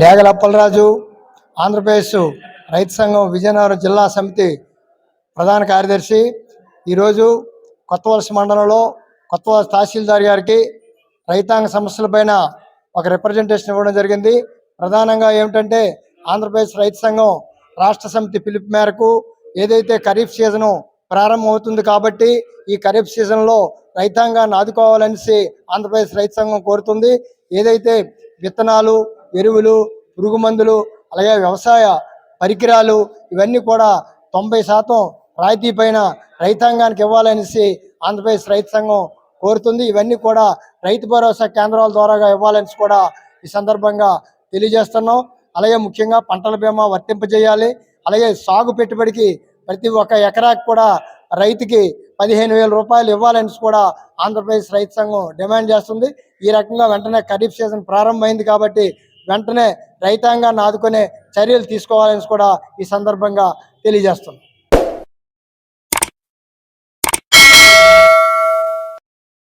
డేగల అప్పలరాజు ఆంధ్రప్రదేశ్ రైతు సంఘం విజయనగరం జిల్లా సమితి ప్రధాన కార్యదర్శి. ఈరోజు కొత్త వలస మండలంలో కొత్త వలస తహసీల్దార్ గారికి రైతాంగ సమస్యలపైన ఒక రిప్రజెంటేషన్ ఇవ్వడం జరిగింది. ప్రధానంగా ఏమిటంటే ఆంధ్రప్రదేశ్ రైతు సంఘం రాష్ట్ర సమితి పిలుపు మేరకు ఏదైతే ఖరీఫ్ సీజను ప్రారంభం అవుతుంది కాబట్టి ఈ ఖరీఫ్ సీజన్లో రైతాంగాన్ని ఆదుకోవాలనేసి ఆంధ్రప్రదేశ్ రైతు సంఘం కోరుతుంది. ఏదైతే విత్తనాలు ఎరువులు పురుగు మందులు అలాగే వ్యవసాయ పరికరాలు ఇవన్నీ కూడా తొంభై శాతం రాయితీ పైన రైతాంగానికి ఇవ్వాలనేసి ఆంధ్రప్రదేశ్ రైతు సంఘం కోరుతుంది. ఇవన్నీ కూడా రైతు భరోసా కేంద్రాల ద్వారాగా ఇవ్వాలని కూడా ఈ సందర్భంగా తెలియజేస్తున్నాం. అలాగే ముఖ్యంగా పంటల బీమా వర్తింపజేయాలి. అలాగే సాగు పెట్టుబడికి ప్రతి ఒక్క ఎకరాకి కూడా రైతుకి పదిహేను వేల రూపాయలు ఇవ్వాలని కూడా ఆంధ్రప్రదేశ్ రైతు సంఘం డిమాండ్ చేస్తుంది. ఈ రకంగా వెంటనే ఖరీఫ్ సీజన్ ప్రారంభమైంది కాబట్టి వెంటనే రైతాంగాన్ని ఆదుకునే చర్యలు తీసుకోవాలని కూడా ఈ సందర్భంగా తెలియజేస్తుంది